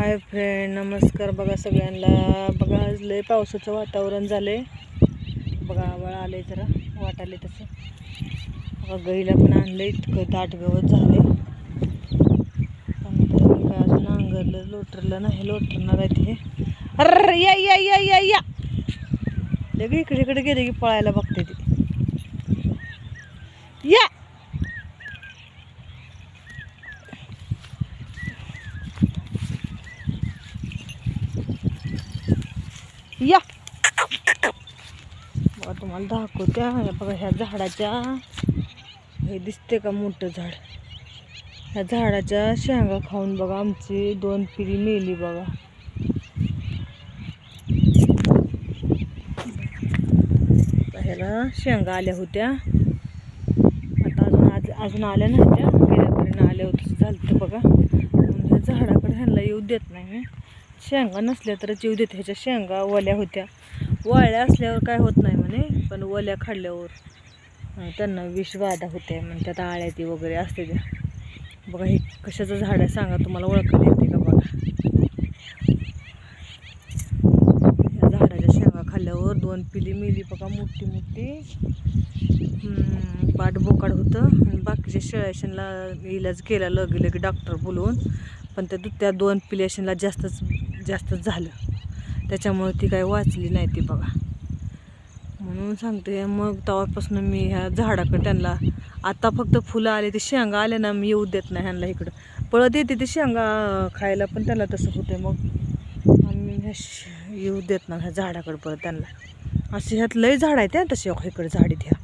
Hi friend नमस्कार बघा सगळ्यांना. बघा आज लय पावसाचं वातावरण झालं आहे बघा आवाळ आले जरा वाटाले तसं. बघा गईला पण आणलं इतकं दाट गवत झाले काय अजून नांगरलं लोटरलं नाही लोटरणार आहे हे अरे या या या या या. लगे इकडे इकडे गेले की पळायला बघते ती या या. बघा तुम्हाला दाखवत्या बघा ह्या झाडाच्या हे दिसते का मोठं झाड? ह्या झाडाच्या शेंगा खाऊन बघा आमची दोन पिढी मेली बघा. ह्याला शेंगा आल्या होत्या. आता अजून आज अजून आल्या नव्हत्या. गेल्यापर्यंत आल्या होत्या झालं तर बघा ह्या झाडाकडे ह्यांना येऊ देत नाही मी. शेंगा नसल्या तर जीव देते. ह्याच्या शेंगा ओल्या होत्या. वाळ्या असल्यावर काय होत नाही म्हणे पण ओल्या खाल्ल्यावर त्यांना विषबाधा होते. म्हणजे त्यात आळ्याती वगैरे असते त्या बघा हे कशाचं झाड आहे सांगा तुम्हाला ओळखता येते का बघा. झाडाच्या शेंगा खाल्ल्यावर दोन पिली मिली बघा मोठी मोठी. पाठ बोकाड होतं. आणि बाकीच्या शेळ्याशनला इलाज केला लगे लगे डॉक्टर बोलवून. पण त्या त्या दोन पिलेशनला जास्तच जास्त झालं. त्याच्यामुळे ती काही वाचली नाही ती बघा. म्हणून सांगते मग तेव्हापासून मी ह्या झाडाकडे त्यांना आता फक्त फुलं आले ते शेंगा आले ना मी येऊ देत नाही ह्यांना इकडं. पळत येते ते शेंगा खायला पण त्याला तसं होते मग. आम्ही ह्या येऊ देत ना ह्या झाडाकडे पळत त्यांना. असे ह्यात लय झाड आहेत त्या तसे इकडे झाडीत त्या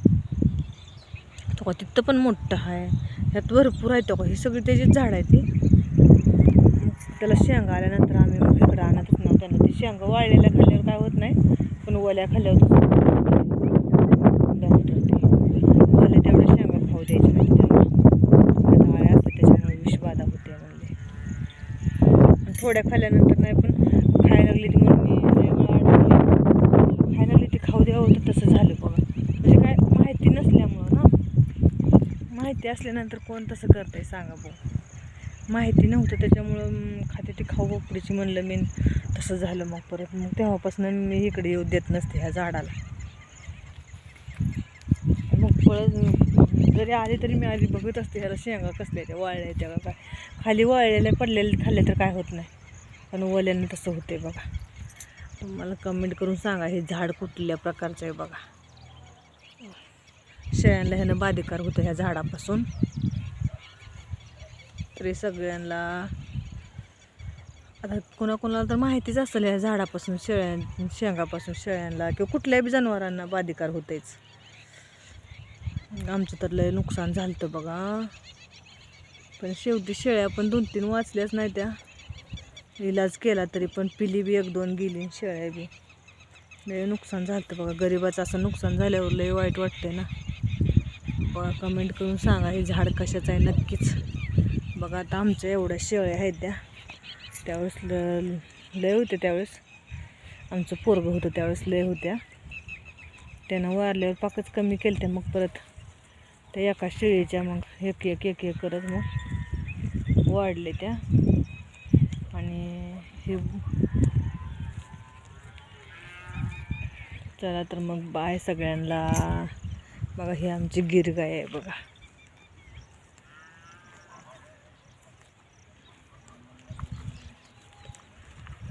तो का तिथं पण मोठं आहे. ह्यात भरपूर आहे तो का. ही सगळी त्याचीच झाड आहे ती. त्याला शेंगा आल्यानंतर आम्ही मग आणतच नाही त्यांना ते शेंगा वाळलेल्या खाल्ल्यावर काय होत नाही पण ओल्या खाल्ल्यावर तसं डॉक्टर ते ओल्या तेवढ्या शेंगा खाऊ द्यायच्या नाही त्यांना. आता आळ्या असतात त्याच्यामुळे विषबाधा होते म्हणले. आणि थोड्या खाल्ल्यानंतर नाही पण खायला लागली ती म्हणून मी लय खायला लागली ती खाऊ द्यावं तर तसं झालं बघा. म्हणजे काय माहिती नसल्यामुळं ना. माहिती असल्यानंतर कोण तसं करतंय सांगा बघ. माहिती नव्हतं त्याच्यामुळं खाते ती खाऊ बोपडीची म्हणलं मी. तसं झालं मग परत. मग तेव्हापासून मी इकडे येऊ देत नसते ह्या झाडाला. मग परत जरी आली तरी मी आधी बघत असते ह्याला शेंगा कसल्या त्या वाळल्या त्या काय. खाली वाळलेल्या पडलेले खाल्ले तर काय होत नाही. पण वल्यानं तसं होते बघा. मला कमेंट करून सांगा हे झाड कुठल्या प्रकारचं आहे बघा. शेळ्यांना ह्यानं बाधिकार होतं ह्या झाडापासून. तरी सगळ्यांना. आता कोणाकोणाला तर माहितीच असेल या झाडापासून शेळ्यां शेंगापासून शेळ्यांना किंवा कुठल्याही बी जनावरांना बाधिकार होतेच आमचं तर लय नुकसान झालं होतं बघा. पण शेवटी शेळ्या पण दोन तीन वाचल्याच नाही त्या. इलाज केला तरी पण पिली बी एक दोन गेली आणि शेळ्या बी. लय नुकसान झालं होतं बघा. गरिबाचं असं नुकसान झाल्यावर लय वाईट वाटतंय ना. बघा कमेंट करून सांगा हे झाड कशाचं आहे नक्कीच. बघा आता आमच्या एवढ्या शेळ्या आहेत त्या. त्यावेळेस ल लय होते त्यावेळेस. आमचं पोरगं होतं त्यावेळेस लय होत्या. त्यानं वारल्यावर पाकच कमी केलं त्या मग परत. त्या एका शेळीच्या मग एक एक एक एक करत मग वाढले त्या. आणि हे चला तर मग बाय सगळ्यांना. बघा ही आमची गिरगाय आहे बघा.